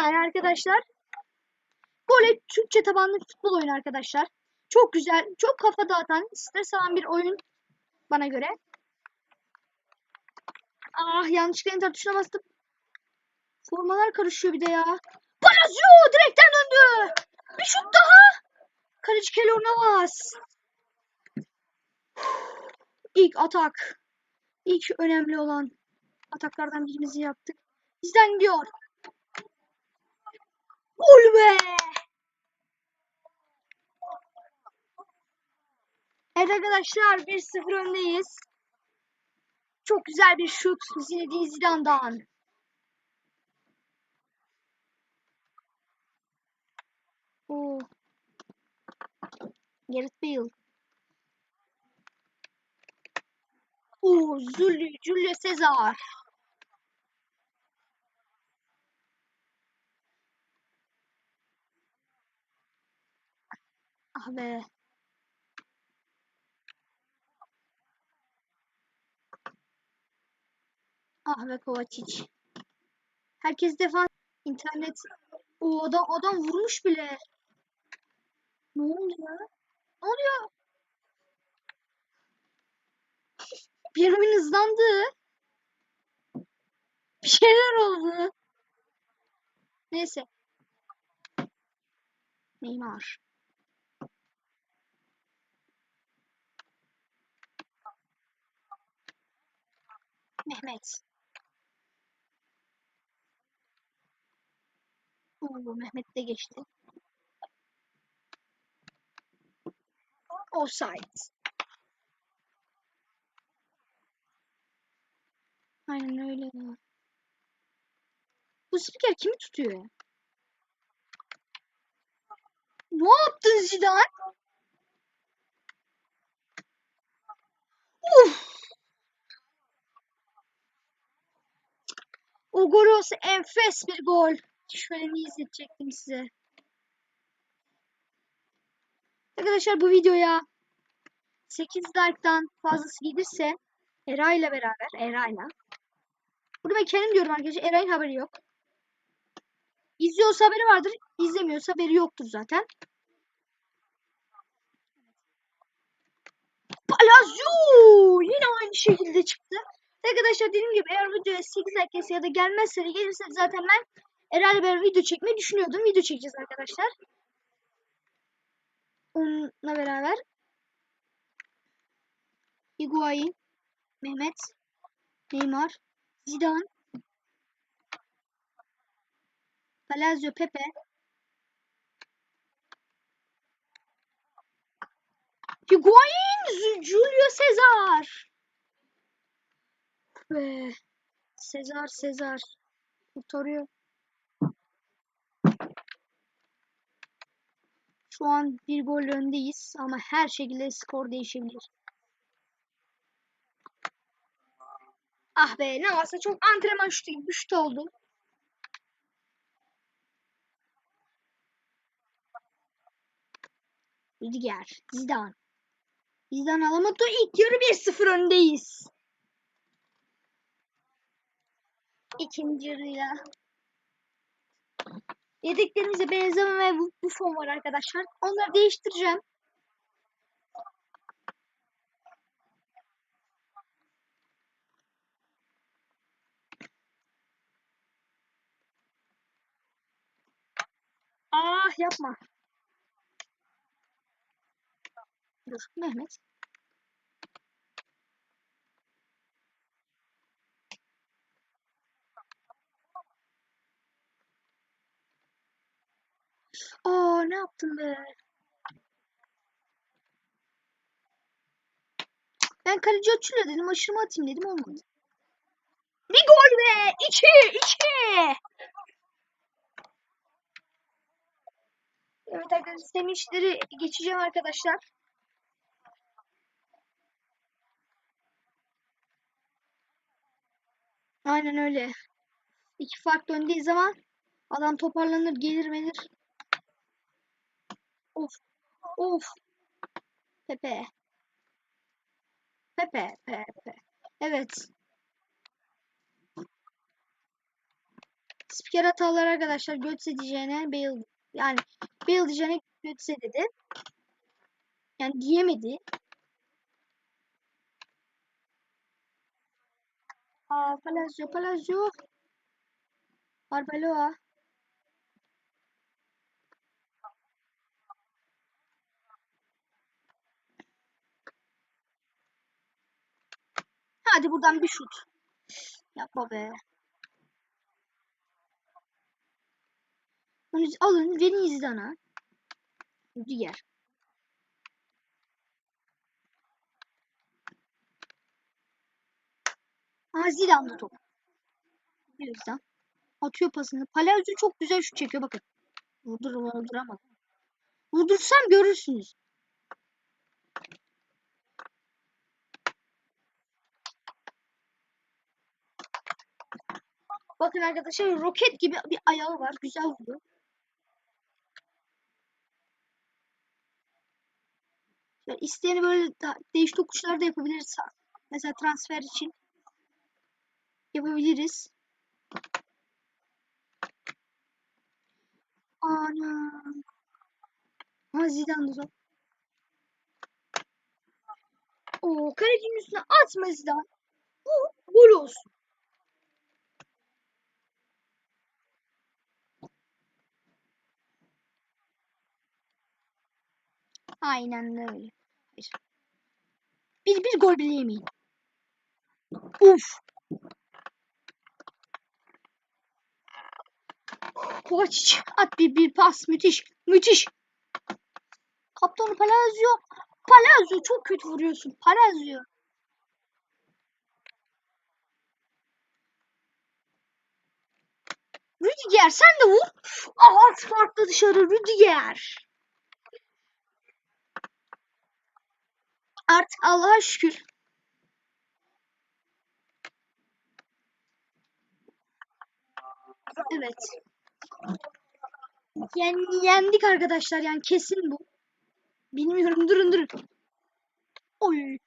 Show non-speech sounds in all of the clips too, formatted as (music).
arkadaşlar. Böyle Türkçe tabanlı futbol oyunu arkadaşlar. Çok güzel, çok kafa dağıtan, stres alan bir oyun bana göre. Ah yanlışlıkla enter tuşuna bastım. Formalar karışıyor bir de ya. Palazzo direkten döndü. Bir şut daha. Kaleci Keylor Navas. İlk atak. İlk önemli olan ataklardan birimizi yaptık. Bizden gidiyor. Gol be! Evet arkadaşlar 1-0 öndeyiz. Çok güzel bir şut Zinedine Zidane'dan. Oo. Gareth Bale. Oo, Zully, Julio Cesar. Ah be. Ah be Kovacic. Herkes defan internet. O adam adam vurmuş bile. Ne oldu ya? Ne oluyor? (laughs) Bir oyun hızlandı. Bir şeyler oldu. Neyse. Neymar. Mehmet. Oo, Mehmet de geçti. Offside. Aynen öyle. Bu spiker kimi tutuyor? Ne yaptın Zidane? Uf. O gol olsa enfes bir gol. Şöyle bir izletecektim size. Arkadaşlar bu videoya 8 like'dan fazlası gelirse Era ile beraber Era'yla bunu ben kendim diyorum arkadaşlar. Eray'ın haberi yok. İzliyorsa haberi vardır. İzlemiyorsa haberi yoktur zaten. Palazzo yine aynı şekilde çıktı. Arkadaşlar dediğim gibi eğer videoya 8 like gelirse ya da gelmezse de gelirse zaten ben Eray'la beraber video çekmeyi düşünüyordum. Video çekeceğiz arkadaşlar. Onunla beraber Higuain, Mehmet, Neymar, Zidane, Palazzo, Pepe, Higuain, Julio Cesar. Be. Cesar, Cesar. Kurtarıyor. Şu an bir gol öndeyiz ama her şekilde skor değişebilir. Ah be ne varsa çok antrenman şutu gibi bir şut oldu. Rüdiger, Zidane. Zidane alamadı. İlk yarı 1-0 öndeyiz. İkinci yarıyla. Yedeklerimize Benzema ve Buffon var arkadaşlar. Onları değiştireceğim. Ah yapma. Dur Mehmet. Aa ne yaptım be? Ben kaleci açılıyor dedim. Aşırıma atayım dedim. Olmadı. Bir gol be! İki! iki. Evet arkadaşlar sevinçleri geçeceğim arkadaşlar. Aynen öyle. İki farklı öndeyiz ama adam toparlanır gelir melir. Of. Of. Pepe. Pepe. Pepe. Evet. Spiker hataları arkadaşlar Götze diyeceğine Bale yani Bale diyeceğine Götze dedi. Yani diyemedi. Aa, Palazzo, Palazzo. Arbeloa. Hadi buradan bir şut. Yapma be. Onu alın verin Zidane'a. Diğer. Aha Zidane'da top. Zidane. Atıyor pasını. Palazzo çok güzel şut çekiyor bakın. Vurdur vurduramadı. Vurdursam görürsünüz. Bakın arkadaşlar roket gibi bir ayağı var. Güzel vuruyor. Yani isteyeni böyle da, değiş tokuşlar da yapabiliriz. Mesela transfer için yapabiliriz. Ana. Ha Zidane da Oo kalecinin üstüne atma Zidane. Bu gol olsun. Aynen öyle. Hayır. Bir, bir gol bile yemeyin. Uf. Kovacic at bir bir pas müthiş müthiş. Kaptanı Palazzo. Palazzo çok kötü vuruyorsun. Palazzo. Rüdiger sen de vur. Aha farklı dışarı Rüdiger. Artık Allah'a şükür. Evet. Yani yendik arkadaşlar yani kesin bu. Bilmiyorum durun durun. Oy.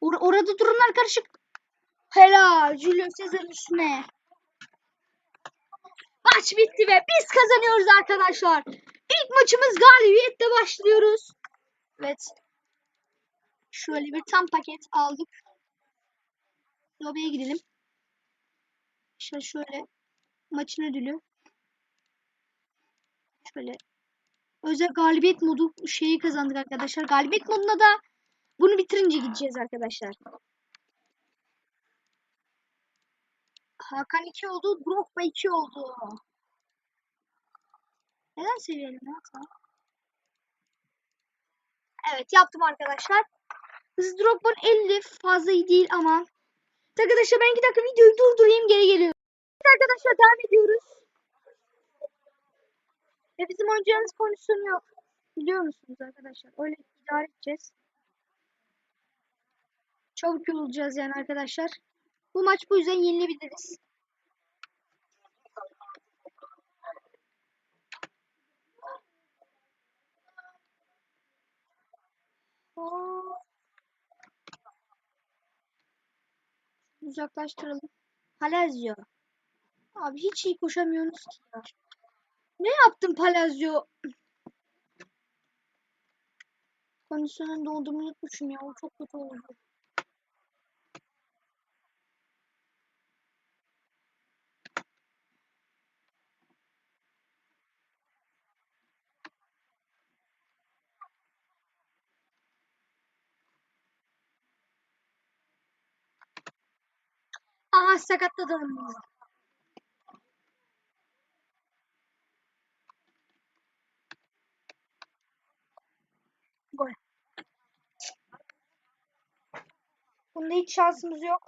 Or orada durumlar karışık. Helal Julio Cesar'ın üstüne. Maç bitti ve biz kazanıyoruz arkadaşlar. Maçımız galibiyetle başlıyoruz. Evet. Şöyle bir tam paket aldık. Lobiye girelim. İşte şöyle maçın ödülü. Şöyle özel galibiyet modu şeyi kazandık arkadaşlar. Galibiyet moduna da bunu bitirince gideceğiz arkadaşlar. Hakan 2 oldu. Drogba 2 oldu. Neden ya? Tamam. Evet yaptım arkadaşlar. Hız Drogba'nın 50 fazla iyi değil ama. Arkadaşlar ben 2 dakika videoyu durdurayım geri geliyorum. Evet arkadaşlar devam ediyoruz. Ve bizim oyuncağımız kondisyonu yok. Biliyor musunuz arkadaşlar? Öyle idare edeceğiz. Çabuk yorulacağız yani arkadaşlar. Bu maç bu yüzden yenilebiliriz. Uzaklaştıralım. Palazzo. Abi hiç iyi koşamıyorsunuz ki ya. Ne yaptın Palazzo? Kondisyonun doldurmayı unutmuşum ya. O çok kötü oldu. Aha sakatladım. Gol. Bunda hiç şansımız yok.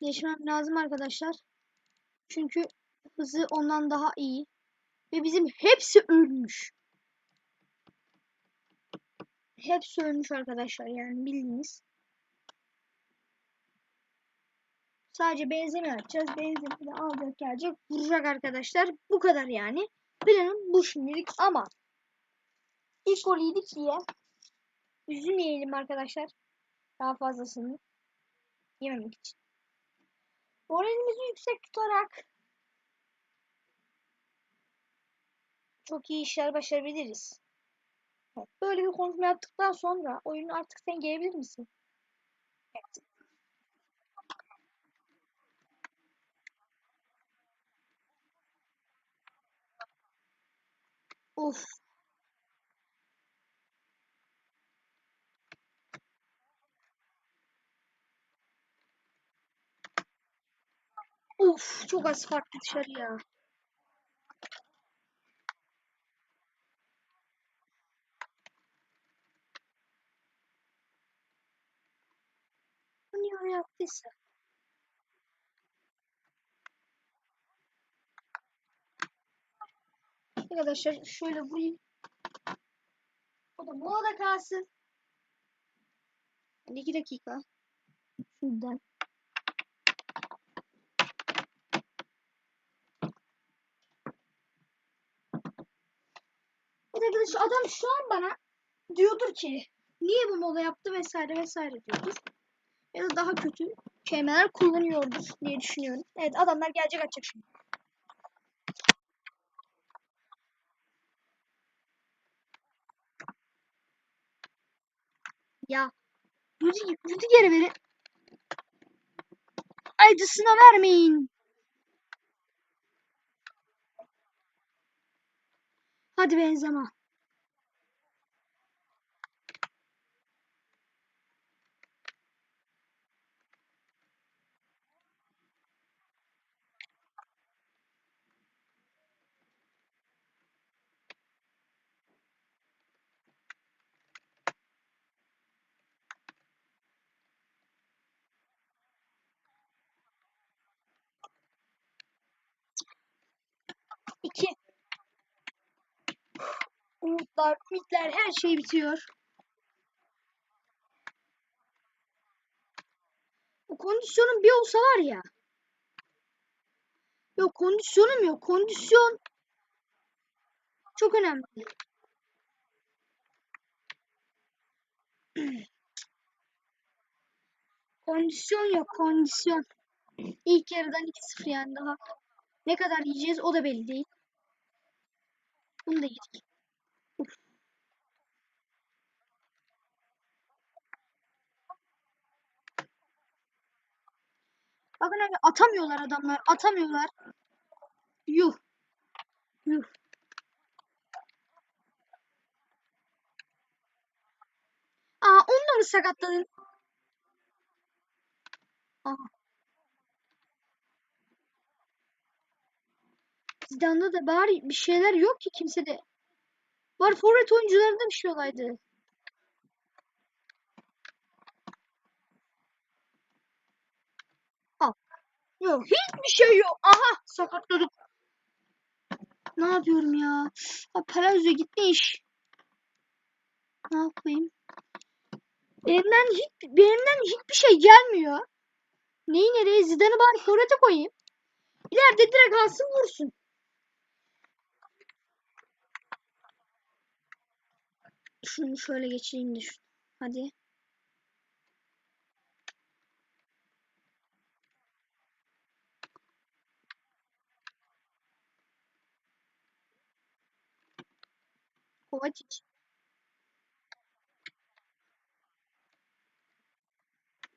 Geçmem lazım arkadaşlar. Çünkü hızı ondan daha iyi. Ve bizim hepsi ölmüş. Hepsi ölmüş arkadaşlar yani bildiğiniz. Sadece benzin açacağız. Benzin de alacak gelecek. Vuracak arkadaşlar. Bu kadar yani. Planım bu şimdilik ama ilk gol yedik diye Üzüm yiyelim arkadaşlar. Daha fazlasını yememek için. Moralimizi yüksek tutarak çok iyi işler başarabiliriz. Böyle bir konuşma yaptıktan sonra oyunu artık sen gelebilir misin? Evet. Of. Of çok az farklı dışarı ya. Bu yaptıysa? Arkadaşlar şöyle vurayım. O da bu da kalsın. 2 dakika. Şuradan. Evet arkadaşlar adam şu an bana diyordur ki niye bu moda yaptı vesaire vesaire diyordur. Ya da daha kötü kelimeler kullanıyordur diye düşünüyorum. Evet adamlar gelecek açacak şimdi. Ya Rüdi, Rüdiger'e verin. Acısına vermeyin. Hadi Benzema. İki. Umutlar, ümitler her şey bitiyor. Bu kondisyonum bir olsa var ya. Yok kondisyonum yok. Kondisyon çok önemli. (clears throat) Kondisyon yok kondisyon. İlk yarıdan 2-0 yani daha. Ne kadar yiyeceğiz o da belli değil. Bunu da yedik. Bakın abi atamıyorlar adamlar. Atamıyorlar. Yuh. Yuh. Aa mı sakatladın? Aha. Zidane'da da bari bir şeyler yok ki kimsede. Var forvet oyuncularında bir şey olaydı. Yok hiçbir şey yok. Aha sakatladık. Ne yapıyorum ya? Ha, Palazzo gitmiş. Ne yapayım? Elimden hiç, benimden hiçbir şey gelmiyor. Neyi nereye? Zidane'ı bari forvete koyayım. İleride direkt alsın vursun. Şunu şöyle geçireyim de şu. Hadi. Kovacic.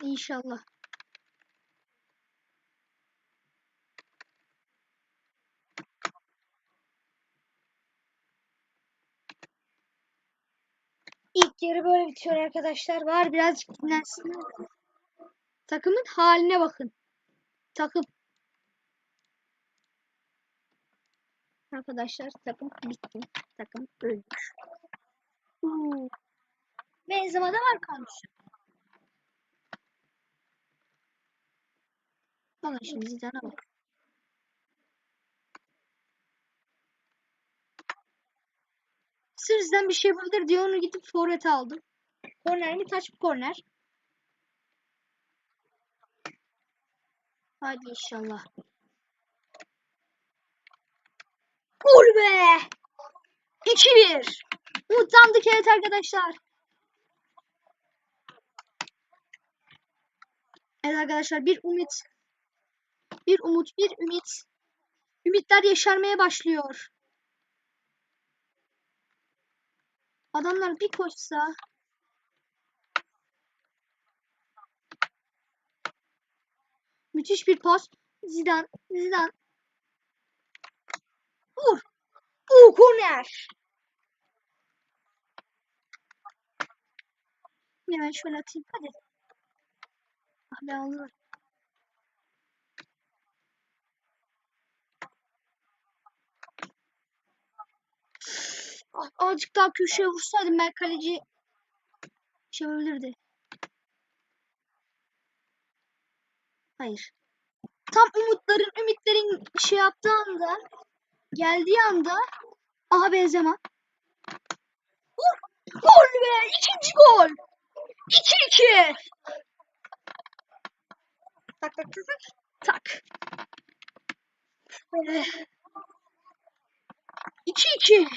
İnşallah. İlk yarı böyle bitiyor arkadaşlar. Var birazcık dinlensin. Takımın haline bakın. Takım. Arkadaşlar takım bitti. Takım ölmüş. Uuu. Benzemada var kalmış. Bakın şimdi Zidane'a bak. Sizden bir şey yapabilir diye onu gidip forvete aldım. Korner mi taç mı korner? Hadi inşallah. Vur be. 2-1. Umutlandık evet arkadaşlar. Evet arkadaşlar bir umut. Bir umut, bir ümit. Ümitler yeşermeye başlıyor. Adamlar bir koşsa Müthiş bir pas. Zidane, Zidane, Vur. Oo, korner. Hemen şöyle atayım. Hadi. Ah be aldılar. Ah, azıcık daha köşeye vursaydım ben kaleci şey. Hayır. Tam umutların, ümitlerin şey yaptığı anda, geldiği anda aha Benzema. Vur! Gol be! İkinci gol! 2-2. Tak tak tak tak. Tak. Böyle. 2-2.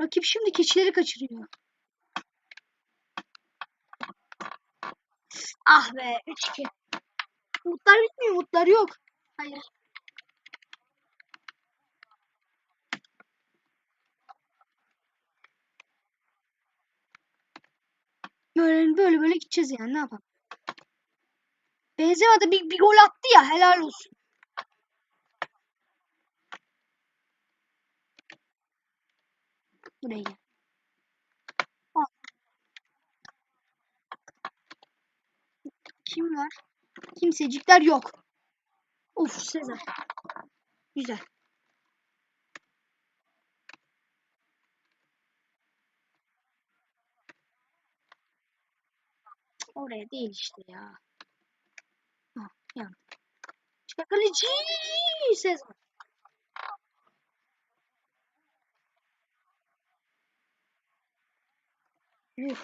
Rakip şimdi keçileri kaçırıyor. Ah be 3-2. Umutlar bitmiyor. Umutlar yok. Hayır. Böyle böyle böyle gideceğiz yani ne yapalım. Benzema da bir, bir gol attı ya helal olsun. Buraya gel. Kim var? Kimsecikler yok. Uf Sezer. Güzel. Oraya değil işte ya. Ha, ya. İşte kaleci Sezer. Yuh.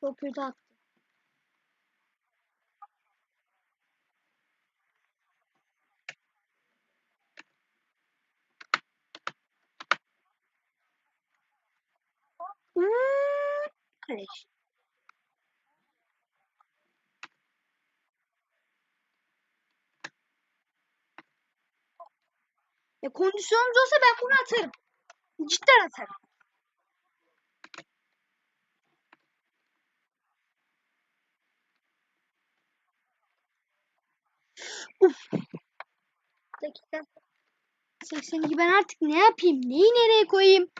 Çok kötü attı. Hmm, kondisyonumuz olsa ben bunu atarım. Cidden atarım. Uf. Dakika 82 ben artık ne yapayım? Neyi nereye koyayım?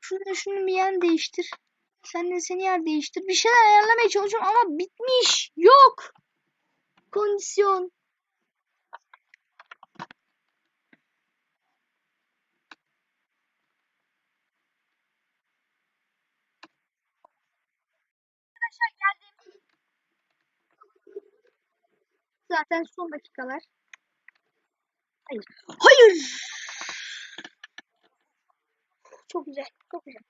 Şunu şunu bir yer değiştir. Sen de seni yer değiştir. Bir şeyler ayarlamaya çalışıyorum ama bitmiş. Yok. Kondisyon. Zaten son dakikalar. Hayır. Hayır. Çok güzel. Çok güzel.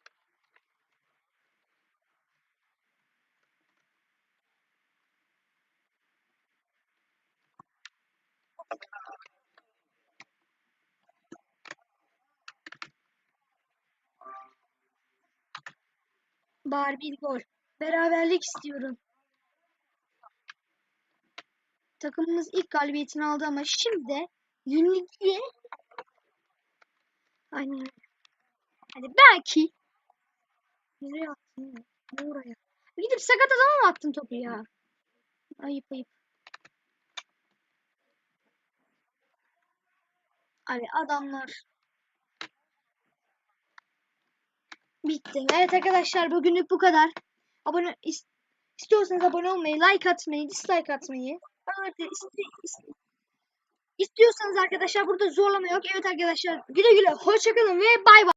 Bari bir gol. Beraberlik istiyorum. Takımımız ilk galibiyetini aldı ama şimdi yenilgiye Aynen. Hadi belki Nereye attın oraya? Gidip sakat adama mı attın topu ya? Ayıp ayıp. Abi adamlar bitti. Evet arkadaşlar bugünlük bu kadar. Abone is- istiyorsanız abone olmayı, like atmayı, dislike atmayı. Evet, iste- iste- istiyorsanız arkadaşlar burada zorlama yok. Evet arkadaşlar güle güle hoşçakalın ve bay bay.